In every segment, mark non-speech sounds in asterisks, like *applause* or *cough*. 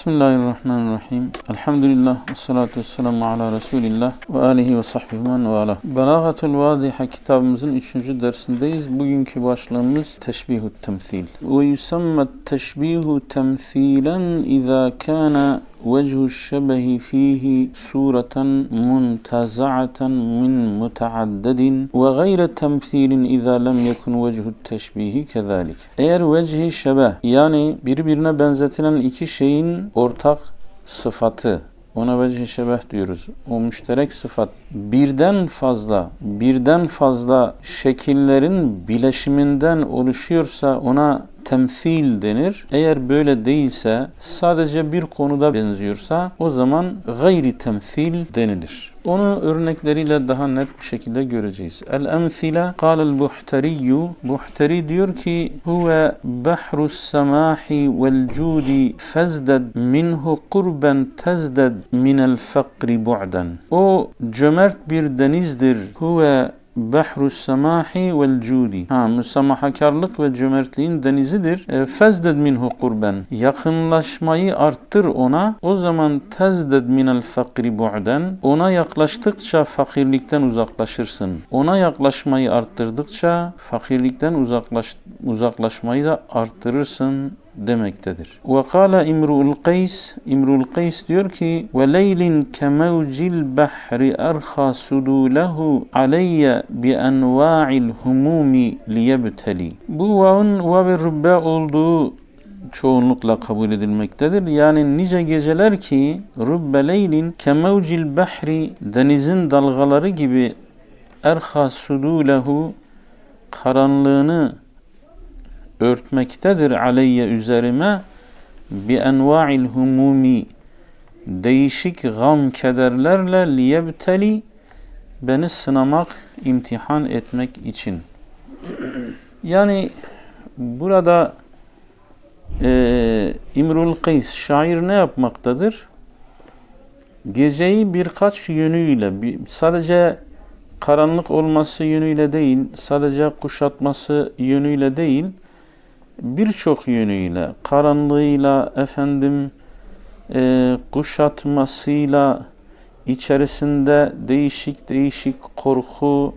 Bismillahirrahmanirrahim. Elhamdülillah ve salatu vesselamu ala Resulillah ve alihi ve sahbihi men ve ala. Belagatul Vadiha kitabımızın 3. dersindeyiz. Bugünkü başlığımız teşbihü temsil. Ve yusamma teşbihu temsilen izâ kâne وجه الشبه فيه صورة منتزعة من متعدد وغير تمثيل إذا لم يكن وجه التشبيه كذلك. Eğer vecih şebeh yani birbirine benzetilen iki şeyin ortak sıfatı ona vecih şebeh diyoruz. O müşterek sıfat birden fazla, birden fazla şekillerin bileşiminden oluşuyorsa ona temsil denir. Eğer böyle değilse sadece bir konuda benziyorsa o zaman gayri temsil denilir. Onu örnekleriyle daha net bir şekilde göreceğiz. El emsile kâlel buhteriyyu Buhteri diyor ki huve bahrus semahi vel cudi fezded minhu kurben tezded minel fakri bu'den. O cömert bir denizdir. Huve Behrus semahi vel cudi. Ha, müsamahakarlık ve cömertliğin denizidir. E, fezded minhu kurben. Yakınlaşmayı arttır ona. O zaman tezded minel fakri bu'den. Ona yaklaştıkça fakirlikten uzaklaşırsın. Ona yaklaşmayı arttırdıkça fakirlikten uzaklaş, uzaklaşmayı da arttırırsın demektedir. Ve kâle İmru'l Kays, İmru'l Kays diyor ki ve leylin kemevcil bahri erha sudulehu aleyye bi enva'il humumi liyebteli. Bu vavun vav-i rübbe olduğu çoğunlukla kabul edilmektedir. Yani nice geceler ki rübbe leylin kemevcil bahri denizin dalgaları gibi erha sudulehu karanlığını örtmektedir aleyye üzerime bi enva'il humumi değişik gam kederlerle liyebteli beni sınamak, imtihan etmek için. Yani burada e, İmrul Kays şair ne yapmaktadır? Geceyi birkaç yönüyle, sadece karanlık olması yönüyle değil, sadece kuşatması yönüyle değil, birçok yönüyle, karanlığıyla, efendim e, kuşatmasıyla, içerisinde değişik değişik korku,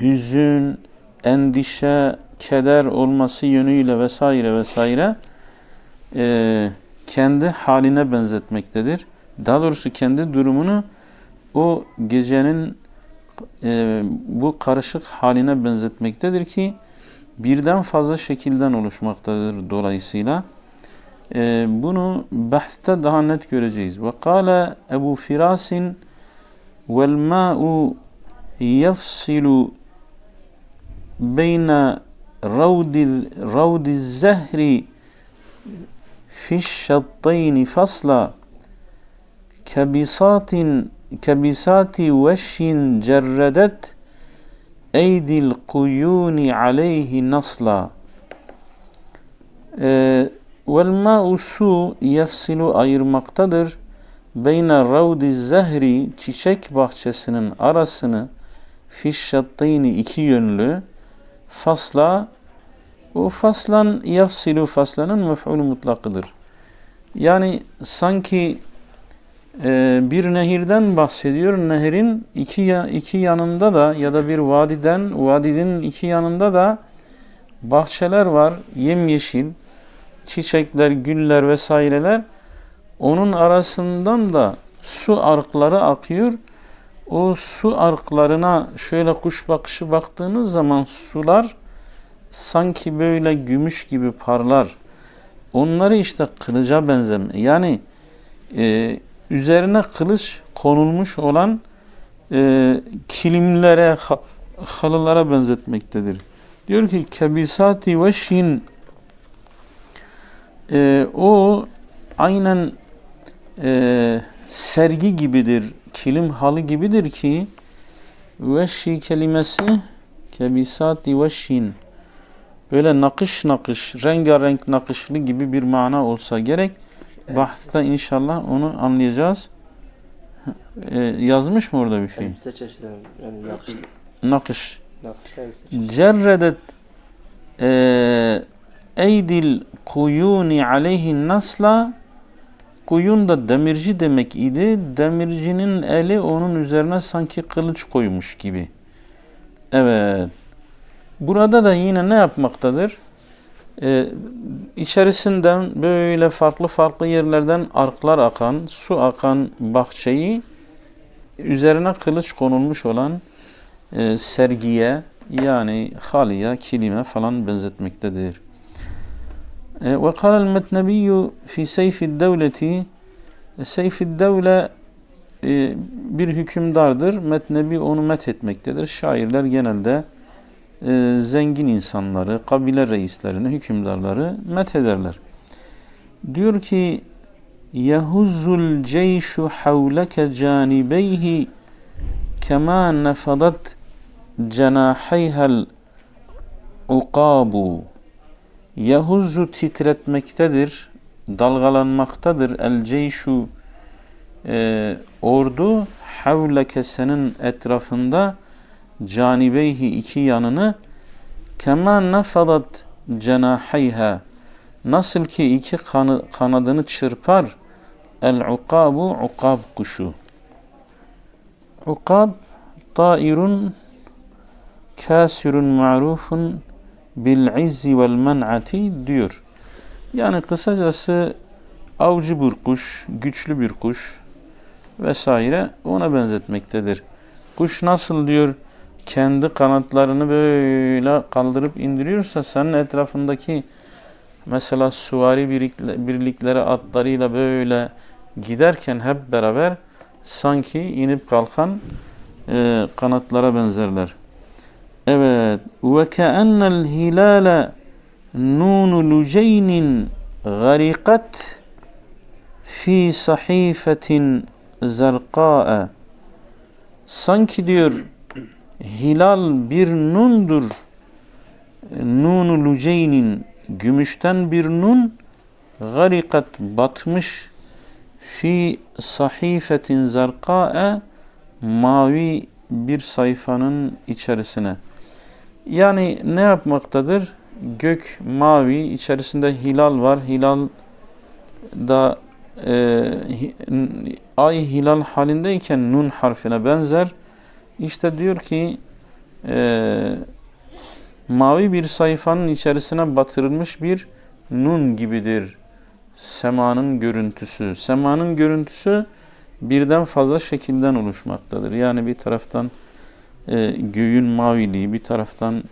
hüzün, endişe, keder olması yönüyle vesaire vesaire e, kendi haline benzetmektedir. Daha doğrusu kendi durumunu o gecenin e, bu karışık haline benzetmektedir ki birden fazla şekilden oluşmaktadır dolayısıyla. E, bunu bahste daha net göreceğiz. Ve kâle Ebu Firasin vel mâ'u yefsilu beyne ravdi, ravdi zehri fişşattayni fasla kebisatin kebisati veşin cerredet eydil kuyuni aleyhi nasla. Ee, vel ma'u su yefsilu ayırmaktadır. Beyne ravdi zehri çiçek bahçesinin arasını fişşattayni iki yönlü. Fasla o faslan yafsilu faslanın mef'ulü mutlakıdır. Yani sanki bir nehirden bahsediyor. Nehrin iki, iki yanında da ya da bir vadiden, vadinin iki yanında da bahçeler var. Yemyeşil, çiçekler, güller vesaireler. Onun arasından da su arkları akıyor. O su arklarına şöyle kuş bakışı baktığınız zaman sular sanki böyle gümüş gibi parlar. Onları işte kılıca benzeme. Yani e, üzerine kılıç konulmuş olan e, kilimlere, halılara benzetmektedir. Diyor ki kebisati ve şin e, o aynen e, sergi gibidir, kilim halı gibidir ki veşi kelimesi kebisati ve şin böyle nakış nakış, rengarenk nakışlı gibi bir mana olsa gerek. Evet. Bahste inşallah onu anlayacağız. Ee, yazmış mı orada bir şey? Elbise çeşitleri, yani nakış. Nakış. Cerredet e, eydil kuyuni aleyhi nasla Kuyun da demirci demek idi. Demircinin eli onun üzerine sanki kılıç koymuş gibi. Evet. Burada da yine ne yapmaktadır? Ee, içerisinden böyle farklı farklı yerlerden arklar akan, su akan bahçeyi üzerine kılıç konulmuş olan e, sergiye yani halıya, kilime falan benzetmektedir. E, Ve kâlel metnebiyyü fi seyfid devleti Seyfid devle e, bir hükümdardır. Metnebi onu met etmektedir. Şairler genelde e, zengin insanları, kabile reislerini, hükümdarları met ederler. Diyor ki Yahuzzul ceyşu havleke canibeyhi kema nefadat cenaheyhel uqabu Yahuzzu titretmektedir, dalgalanmaktadır el ceyşu e, ordu havleke senin etrafında canibeyhi iki yanını kema nefadat cenaheyha nasıl ki iki kanadını çırpar el ukabu ukab kuşu ukab tairun kasirun ma'rufun bil izzi vel men'ati diyor. Yani kısacası avcı bir kuş, güçlü bir kuş vesaire ona benzetmektedir. Kuş nasıl diyor kendi kanatlarını böyle kaldırıp indiriyorsa senin etrafındaki mesela suvari birlikleri atlarıyla böyle giderken hep beraber sanki inip kalkan e, kanatlara benzerler. Evet. Ve keennel hilale nunu luceynin garikat fi sahifetin zerqa'a sanki diyor hilal bir nundur nunu luceynin gümüşten bir nun garikat batmış fi sahifetin zerqa'a mavi bir sayfanın içerisine. Yani ne yapmaktadır? Gök mavi, içerisinde hilal var. Hilal da e, ay hilal halindeyken nun harfine benzer. İşte diyor ki e, mavi bir sayfanın içerisine batırılmış bir nun gibidir semanın görüntüsü. Semanın görüntüsü birden fazla şekilden oluşmaktadır. Yani bir taraftan e, göğün maviliği, bir taraftan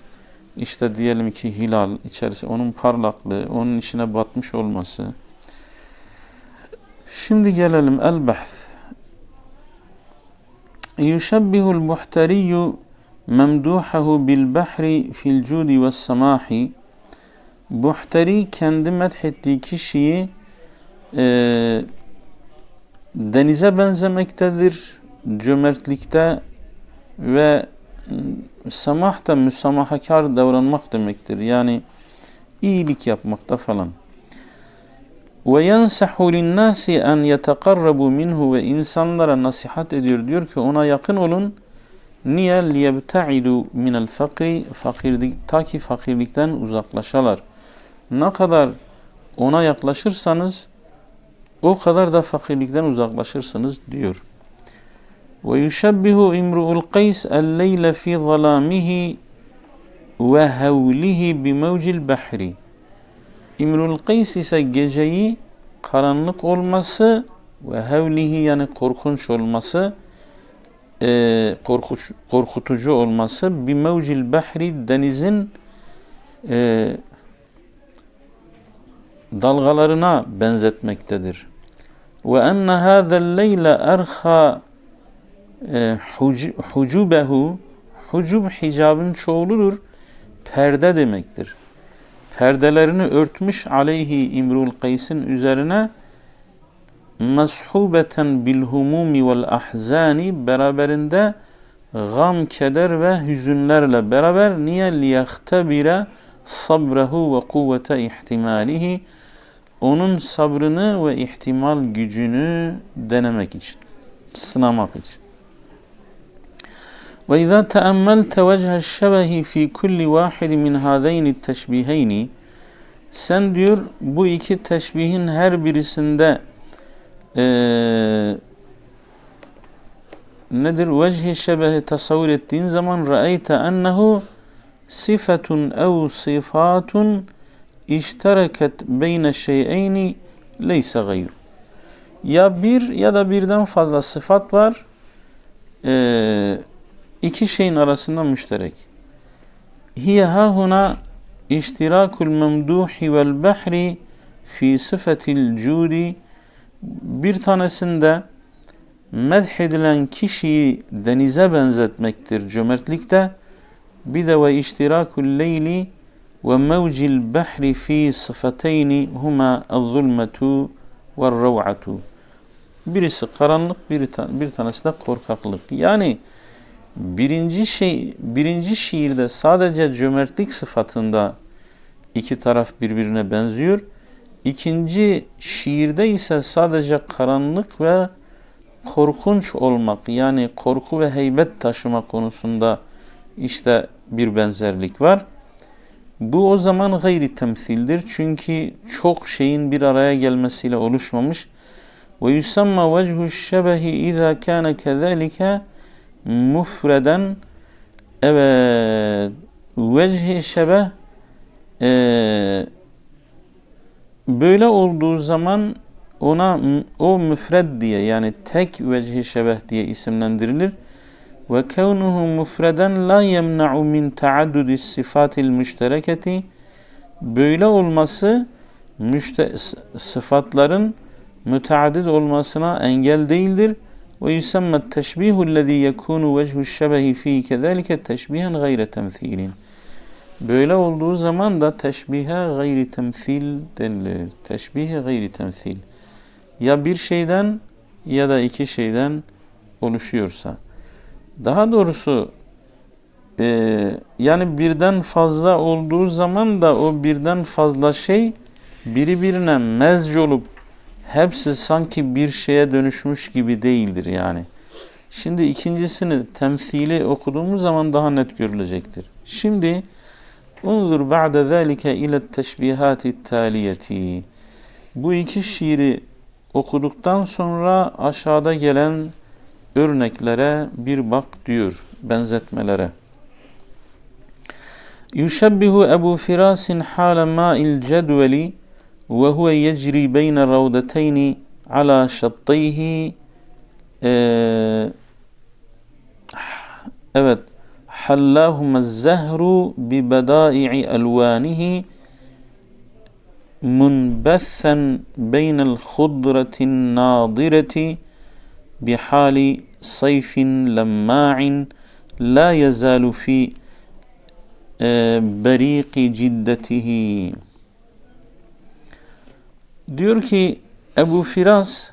işte diyelim ki hilal içerisi onun parlaklığı, onun içine batmış olması. Şimdi gelelim el-behth. Yuşebbihul muhteriyyu memduhahu bil bahri fil cudi ve samahi. Buhteri kendi methettiği kişiyi e, denize benzemektedir. Cömertlikte ve samah da müsamahakar davranmak demektir. Yani iyilik yapmakta falan. Ve yensahu linnâsi en yetekarrabu minhu ve insanlara nasihat ediyor. Diyor ki ona yakın olun. Niye liyebta'idu minel fakri fakirlik ta ki fakirlikten uzaklaşalar. Ne kadar ona yaklaşırsanız o kadar da fakirlikten uzaklaşırsınız diyor. Ve yuşebbihu imru'ul qays el-leyle fi zalamihi ve havlihi bi mevcil bahri. İmrul Kays ise geceyi karanlık olması ve havlihi yani korkunç olması e, korkuş, korkutucu olması bir mevcil bahri denizin e, dalgalarına benzetmektedir. Ve enne hâzel leyle erha hucubehu hucub hicabın çoğuludur. Perde demektir. Perdelerini örtmüş aleyhi İmrul Kays'in üzerine meshubeten bil humumi vel ahzani beraberinde gam, keder ve hüzünlerle beraber niye liyahtebire sabrehu ve kuvvete ihtimalihi onun sabrını ve ihtimal gücünü denemek için, sınamak için. İzâ teammelte vechel şebehi fi kulli vahidi min hâzeyni teşbiheyni sen diyor bu iki teşbihin her birisinde eee nedir? Vecihi şebehi tasavvur ettiğin zaman ra'eyte ennehu sıfatun ev sıfatun iştereket beyne şey'eyni leyse gayr. Ya bir ya da birden fazla sıfat var. Ee, iki şeyin arasında müşterek. Hiye hahuna iştirakul memduhi vel bahri fi sıfetil cudi bir tanesinde medhedilen kişiyi denize benzetmektir cömertlikte. Bir de ve iştirakul leyli ve mevcil bahri fi sıfateyni huma az-zulmetu ve rav'atu. Birisi karanlık, bir, bir tanesi de korkaklık. Yani birinci şey, birinci şiirde sadece cömertlik sıfatında iki taraf birbirine benziyor. İkinci şiirde ise sadece karanlık ve korkunç olmak yani korku ve heybet taşıma konusunda işte bir benzerlik var. Bu o zaman gayri temsildir. Çünkü çok şeyin bir araya gelmesiyle oluşmamış. Ve yusamma vechu şebehi izâ kâne kezâlike mufreden evet vecihi şebeh eee böyle olduğu zaman ona o müfred diye yani tek vecihi şebeh diye isimlendirilir. Ve kevnuhu müfreden la yemna'u min taaddudi sıfatil müştereketi böyle olması müşte, sıfatların müteaddit olmasına engel değildir. Yusamma teşbihu lezî yekûnu vechu şebehi fî kezâlike teşbihen gayre temthîlin. Böyle olduğu zaman da teşbihe gayri temsil denilir. Teşbihe gayri temsil. Ya bir şeyden ya da iki şeyden oluşuyorsa. Daha doğrusu e, yani birden fazla olduğu zaman da o birden fazla şey biri birine mezc olup hepsi sanki bir şeye dönüşmüş gibi değildir yani. Şimdi ikincisini temsili okuduğumuz zaman daha net görülecektir. Şimdi Unzur ba'de zâlike ile teşbihati taliyeti. Bu iki şiiri okuduktan sonra aşağıda gelen örneklere bir bak diyor, benzetmelere. Yuşebbihu Ebu Firasin hâle mâ'il cedveli وهو يجري بين الروضتين على شطيه آه، أبد. حلاهما الزهر ببدائع ألوانه منبثا بين الخضرة الناضرة بحال صيف لماع لا يزال في آه، بريق جدته. Diyor ki Ebu Firas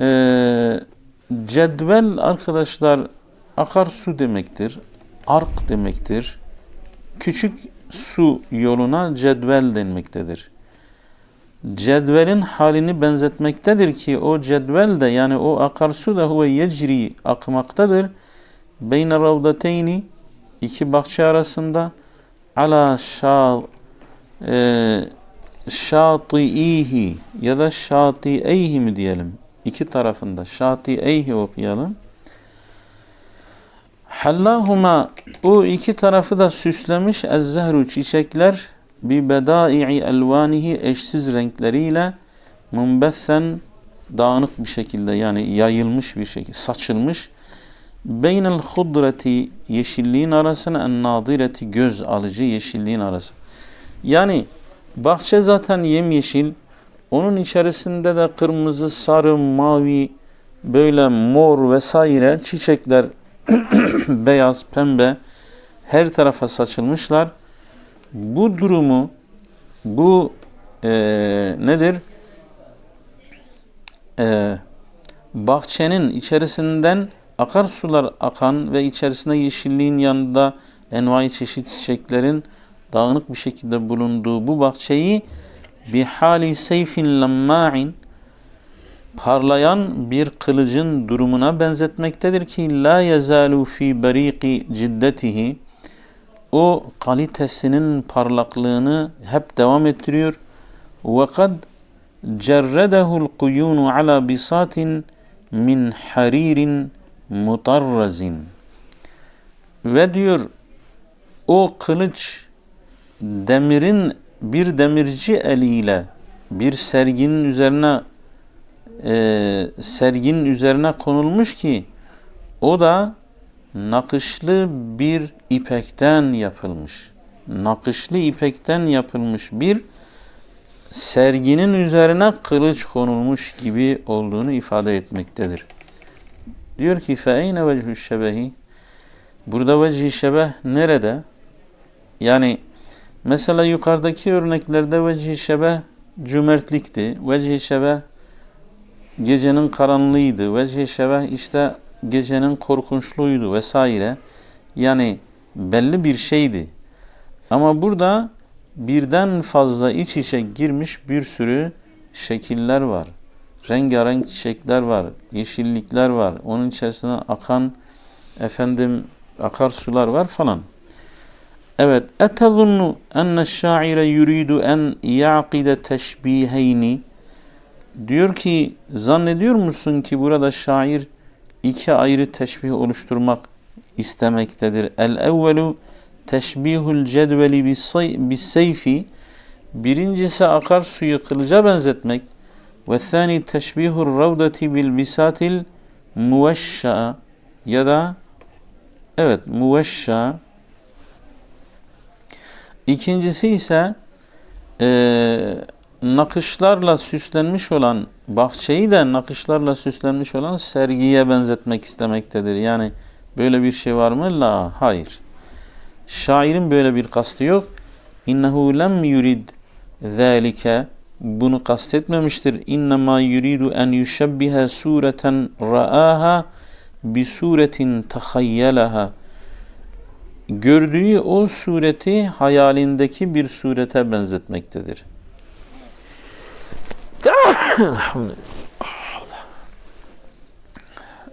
e, cedvel arkadaşlar akarsu demektir. Ark demektir. Küçük su yoluna cedvel denmektedir. Cedvelin halini benzetmektedir ki o cedvel de yani o akarsu da huve yecri akmaktadır. Beyne ravdateyni iki bahçe arasında ala şa e, şatiihi ya da şatieyhi mi diyelim? İki tarafında şatieyhi okuyalım. Hallahuma o iki tarafı da süslemiş ezzehru çiçekler bi bedai'i elvanihi eşsiz renkleriyle munbessen dağınık bir şekilde yani yayılmış bir şekilde saçılmış beynel hudreti yeşilliğin arasına en nadireti göz alıcı yeşilliğin arası. Yani bahçe zaten yemyeşil onun içerisinde de kırmızı, sarı, mavi böyle mor vesaire çiçekler *clears throat* beyaz, pembe her tarafa saçılmışlar. Bu durumu bu e, nedir? E, bahçenin içerisinden akarsular akan ve içerisinde yeşilliğin yanında envai çeşit çiçeklerin dağınık bir şekilde bulunduğu bu bahçeyi bir hali seyfin lamma'in parlayan bir kılıcın durumuna benzetmektedir ki la yazalu fi bariqi ciddetihi o kalitesinin parlaklığını hep devam ettiriyor ve kad cerredehu'l kuyunu ala bisatin min haririn mutarrazin. Ve diyor o kılıç demirin bir demirci eliyle bir serginin üzerine e, serginin üzerine konulmuş ki o da nakışlı bir ipekten yapılmış. Nakışlı ipekten yapılmış bir serginin üzerine kılıç konulmuş gibi olduğunu ifade etmektedir. Diyor ki fe'eyne vechü şebehi Burada vecih şebeh nerede? Yani mesela yukarıdaki örneklerde vecih şebeh cömertlikti. Vecih şebeh gecenin karanlığıydı. Vecih şebeh işte gecenin korkunçluğuydu vesaire. Yani belli bir şeydi. Ama burada birden fazla iç içe girmiş bir sürü şekiller var. Rengarenk çiçekler var, yeşillikler var. Onun içerisine akan efendim akarsular var falan. Evet, etezunnu enne şaire yuridu en yaqide teşbiheyni? Diyor ki zannediyor musun ki burada şair iki ayrı teşbih oluşturmak istemektedir. El evvelu teşbihul cedveli bis seyfi. Birincisi akarsuyu kılıca benzetmek ve thani teşbihur ravdati bil bisatil muveşşa ya da evet muveşşa İkincisi ise e, nakışlarla süslenmiş olan bahçeyi de nakışlarla süslenmiş olan sergiye benzetmek istemektedir. Yani böyle bir şey var mı? La, hayır. Şairin böyle bir kastı yok. İnnehu lem yurid zâlike bunu kastetmemiştir. İnnemâ yuridu en yüşebbihe sureten ra'aha bi suretin tahayyelaha gördüğü o sureti hayalindeki bir surete benzetmektedir.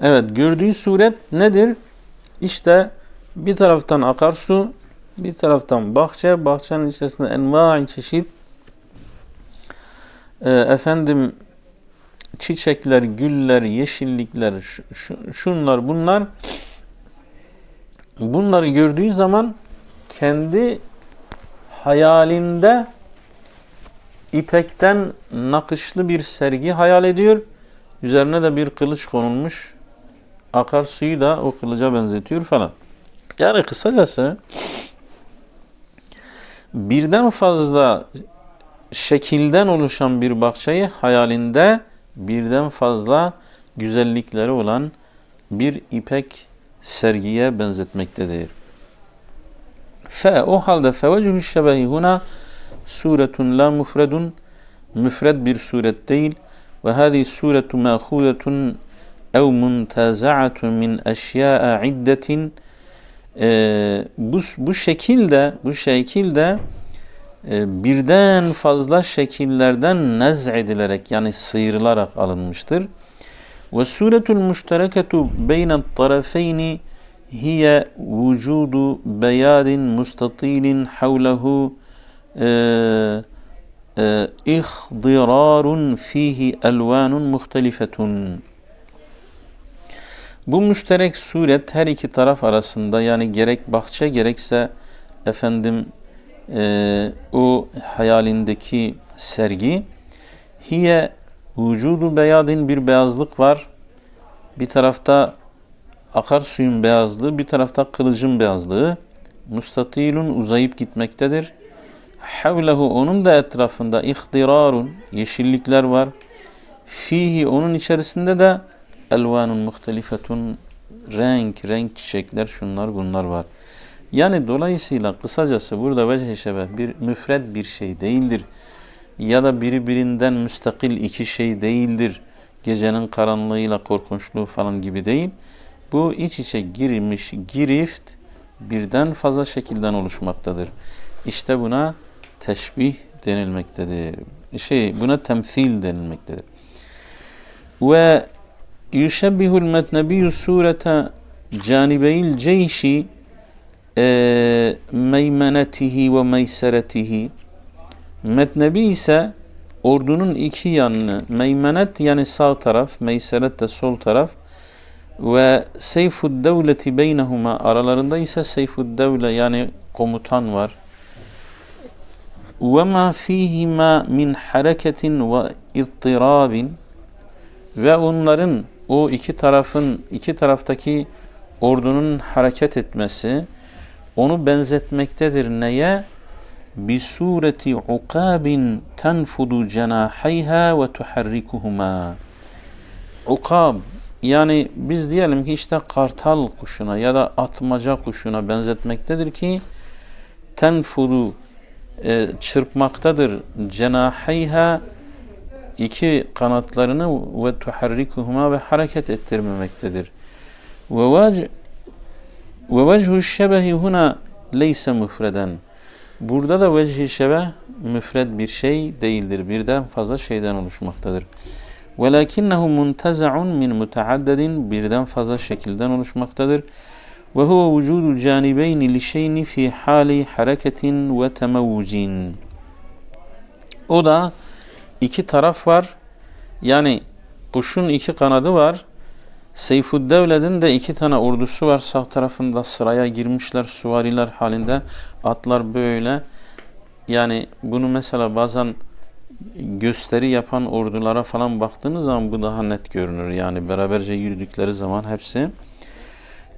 Evet, gördüğü suret nedir? İşte bir taraftan akarsu, bir taraftan bahçe, bahçenin içerisinde enva çeşit e, efendim çiçekler, güller, yeşillikler, şunlar bunlar bunları gördüğü zaman kendi hayalinde ipekten nakışlı bir sergi hayal ediyor. Üzerine de bir kılıç konulmuş. Akarsuyu da o kılıca benzetiyor falan. Yani kısacası birden fazla şekilden oluşan bir bahçeyi hayalinde birden fazla güzellikleri olan bir ipek sergiye benzetmektedir. Fe o halde fevecuhu şebehi huna suretun la mufredun müfred bir suret değil ve hadi suretu mâhudetun ev muntaza'atun min eşya'a iddetin e, bu, bu şekilde bu şekilde e, birden fazla şekillerden nez edilerek yani sıyrılarak alınmıştır. والسورة المشتركة بين الطرفين هي وجود بياض مستطيل حوله إخضرار فيه ألوان مختلفة Bu müşterek suret her iki taraf arasında yani gerek bahçe gerekse efendim e, o hayalindeki sergi hiye Vücudu beyadin bir beyazlık var. Bir tarafta akarsuyun beyazlığı, bir tarafta kılıcın beyazlığı. Mustatilun uzayıp gitmektedir. Havlehu onun da etrafında ihdirarun yeşillikler var. Fihi onun içerisinde de elvanun muhtelifetun renk renk çiçekler şunlar bunlar var. Yani dolayısıyla kısacası burada vecih şebeh bir müfred bir şey değildir ya da birbirinden müstakil iki şey değildir. Gecenin karanlığıyla korkunçluğu falan gibi değil. Bu iç içe girmiş girift birden fazla şekilden oluşmaktadır. İşte buna teşbih denilmektedir. Şey buna temsil denilmektedir. Ve yüşebbihul metnebiyyü surete canibeyil ceyşi e, meymenetihi ve meyseretihi Metnebi ise ordunun iki yanını meymenet yani sağ taraf, meyseret de sol taraf ve seyfud devleti beynehuma aralarında ise seyfud devle yani komutan var. Ve ma fihima min hareketin ve ittirabin ve onların o iki tarafın iki taraftaki ordunun hareket etmesi onu benzetmektedir neye? Bi sureti ukabin tenfudu cenahayha ve tuharrikuhuma. Ukab yani biz diyelim ki işte kartal kuşuna ya da atmaca kuşuna benzetmektedir ki tenfudu e, çırpmaktadır cenahayha iki kanatlarını ve tuharrikuhuma ve hareket ettirmemektedir. Ve vac ve vechu şebehi huna leyse müfreden. Burada da vecih şebeh müfred bir şey değildir. Birden fazla şeyden oluşmaktadır. Velakinnehu muntazaun min mutaaddedin birden fazla şekilden oluşmaktadır. Vücudu canibeyni li şeyni fi hali hareketin ve temavvucin. O da iki taraf var. Yani kuşun iki kanadı var. Seyfuddevlet'in de iki tane ordusu var. Sağ tarafında sıraya girmişler suvariler halinde. Atlar böyle. Yani bunu mesela bazen gösteri yapan ordulara falan baktığınız zaman bu daha net görünür. Yani beraberce yürüdükleri zaman hepsi.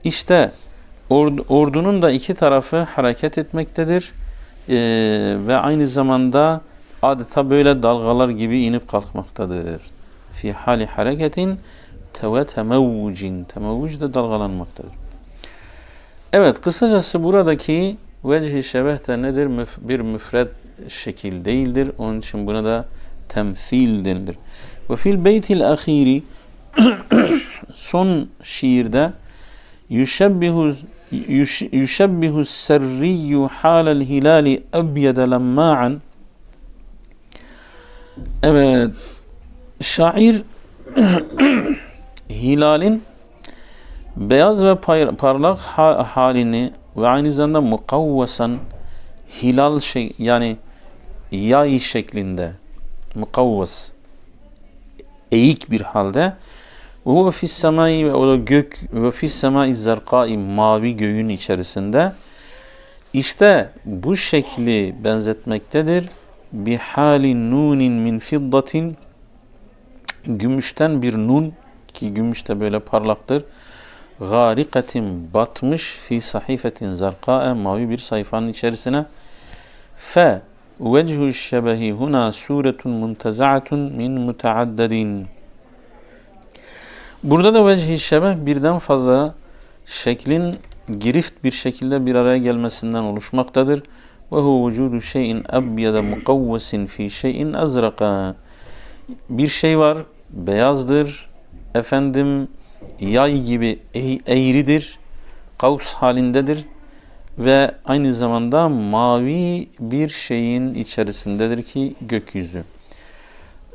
İşte ordu, ordunun da iki tarafı hareket etmektedir. Ee, ve aynı zamanda adeta böyle dalgalar gibi inip kalkmaktadır. Fi hali hareketin ve temevvucin. Temevvuc de dalgalanmaktadır. Evet kısacası buradaki vecih-i şebeh de nedir? Bir müfred şekil değildir. Onun için buna da temsil denilir. Ve fil beytil ahiri *coughs* son şiirde yüşebbihu yüşebbihu serriyyu halel hilali ebyede lemma'an Evet şair *coughs* hilalin beyaz ve parlak ha- halini ve aynı zamanda mukavvesan hilal şey yani yay şeklinde mukavves eğik bir halde ve huve fis semai ve o da gök ve fis semai zerkai mavi göğün içerisinde. İşte bu şekli benzetmektedir. Bi hali nunin min fiddatin gümüşten bir nun ki gümüş de böyle parlaktır garikatin batmış fi sahifetin zarqae mavi bir sayfanın içerisine fe vechu şebehi huna suretun muntezaatun min mutaaddedin Burada da vecih şebeh birden fazla şeklin girift bir şekilde bir araya gelmesinden oluşmaktadır. Ve hu vücudu şeyin ebyede mukavvesin fi şeyin azraka. Bir şey var, beyazdır, efendim yay gibi eğ- eğridir, kavs halindedir ve aynı zamanda mavi bir şeyin içerisindedir ki gökyüzü.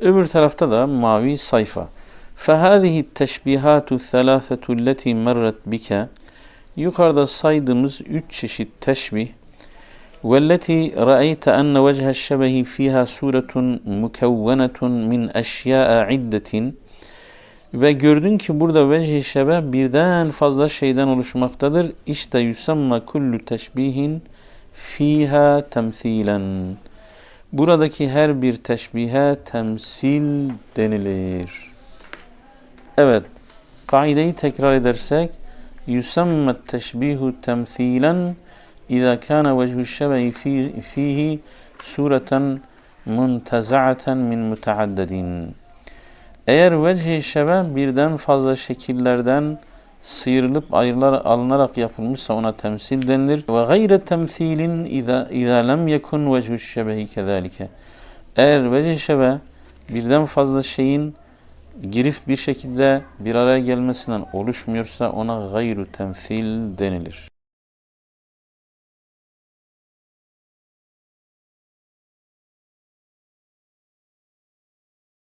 Öbür tarafta da mavi sayfa. فَهَذِهِ التَّشْبِهَاتُ الثَّلَاثَةُ الَّتِي مَرَّتْ بِكَ Yukarıda saydığımız üç çeşit teşbih وَالَّتِي رَأَيْتَ أَنَّ وَجْهَ الشَّبَهِ فِيهَا سُورَةٌ مُكَوَّنَةٌ مِنْ أَشْيَاءَ عِدَّةٍ Ve gördün ki burada vecih şebeh birden fazla şeyden oluşmaktadır. İşte yusamma kullu teşbihin fiha temsilen. Buradaki her bir teşbihe temsil denilir. Evet, kaideyi tekrar edersek yusamma teşbihu temsilen إذا كان وجه الشبه في فيه سورة منتزعة من متعدد eğer vecih şebeh birden fazla şekillerden sıyrılıp ayrılar, alınarak yapılmışsa ona temsil denilir. Ve gayre temsilin iza lem yekun vecuh şebehi kezalike. Eğer vecih şebeh birden fazla şeyin girif bir şekilde bir araya gelmesinden oluşmuyorsa ona gayru temsil denilir.